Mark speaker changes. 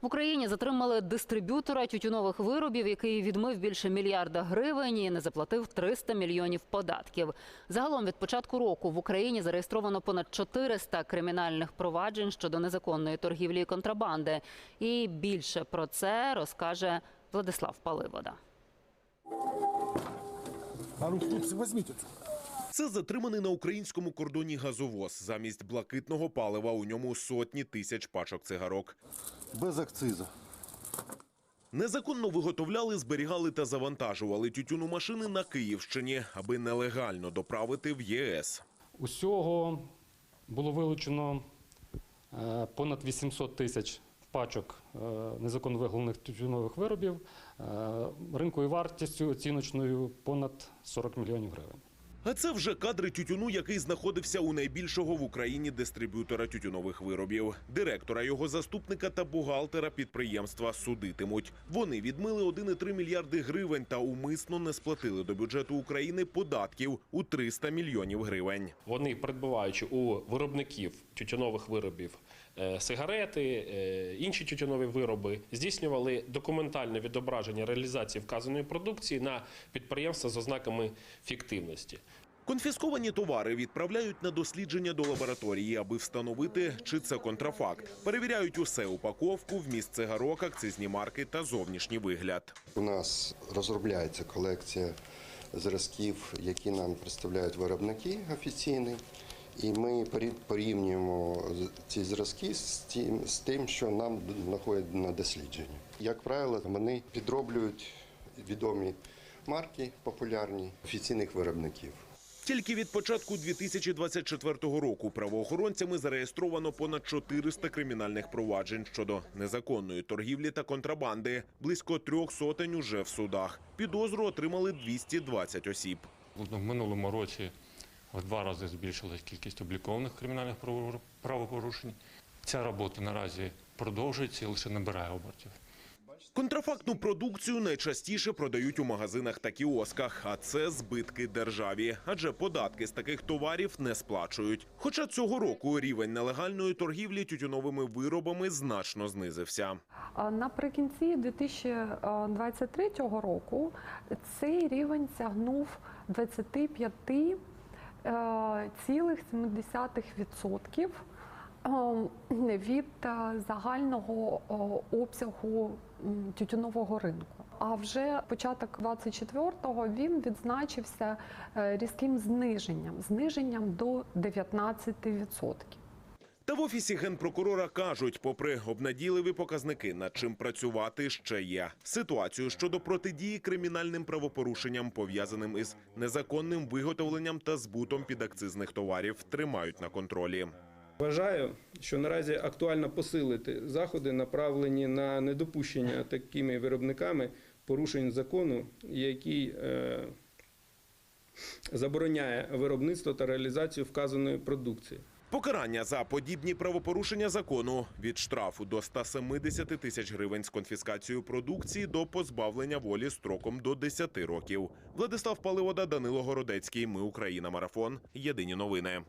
Speaker 1: В Україні затримали дистриб'ютора тютюнових виробів, який відмив більше мільярда гривень і не заплатив 300 мільйонів податків. Загалом від початку року в Україні зареєстровано понад 400 кримінальних проваджень щодо незаконної торгівлі і контрабанди. І більше про це розкаже Владислав Паливода.
Speaker 2: А ну, хлопці, візьміть оцю.
Speaker 3: Це затриманий на українському кордоні газовоз. Замість блакитного палива у ньому сотні тисяч пачок цигарок.
Speaker 2: Без акцизу.
Speaker 3: Незаконно виготовляли, зберігали та завантажували тютюну машини на Київщині, аби нелегально доправити в ЄС.
Speaker 4: Усього було вилучено е, понад 800 тисяч пачок е, незаконно виготовлених тютюнових виробів е, ринковою вартістю оціночною понад 40 мільйонів гривень.
Speaker 3: А це вже кадри тютюну, який знаходився у найбільшого в Україні дистриб'ютора тютюнових виробів. Директора, його заступника та бухгалтера підприємства судитимуть. Вони відмили 1,3 мільярди гривень та умисно не сплатили до бюджету України податків у 300 мільйонів гривень.
Speaker 5: Вони, придбаваючи у виробників тютюнових виробів сигарети, е, інші тютюнові вироби, здійснювали документальне відображення реалізації вказаної продукції на підприємства з ознаками фіктивності.
Speaker 3: Конфісковані товари відправляють на дослідження до лабораторії, аби встановити, чи це контрафакт. Перевіряють усе упаковку, вміст цигарок, акцизні марки та зовнішній вигляд.
Speaker 6: У нас розробляється колекція зразків, які нам представляють виробники офіційні. І ми порі- порівнюємо ці зразки з тим, з тим, що нам знаходять на дослідженні. Як правило, вони підроблюють відомі марки популярні офіційних виробників.
Speaker 3: Тільки від початку 2024 року правоохоронцями зареєстровано понад 400 кримінальних проваджень щодо незаконної торгівлі та контрабанди. Близько трьох сотень уже в судах. Підозру отримали 220 осіб.
Speaker 7: В минулому році в два рази збільшилась кількість облікованих кримінальних правопорушень. Ця робота наразі продовжується і лише набирає обертів.
Speaker 3: Контрафактну продукцію найчастіше продають у магазинах та кіосках, а це збитки державі, адже податки з таких товарів не сплачують. Хоча цього року рівень нелегальної торгівлі тютюновими виробами значно знизився.
Speaker 8: Наприкінці 2023 року цей рівень сягнув 25%. Е, 0,7% е, від е, загального обсягу тютюнового ринку. А вже початок 24-го він відзначився різким зниженням, зниженням до 19%.
Speaker 3: Та в офісі генпрокурора кажуть, попри обнадійливі показники, над чим працювати ще є. Ситуацію щодо протидії кримінальним правопорушенням, пов'язаним із незаконним виготовленням та збутом підакцизних товарів, тримають на контролі.
Speaker 9: Вважаю, що наразі актуально посилити заходи, направлені на недопущення такими виробниками порушень закону, який е, забороняє виробництво та реалізацію вказаної продукції.
Speaker 3: Покарання за подібні правопорушення закону від штрафу до 170 тисяч гривень з конфіскацією продукції до позбавлення волі строком до 10 років. Владислав Паливода, Данило Городецький. Ми Україна. Марафон. Єдині новини.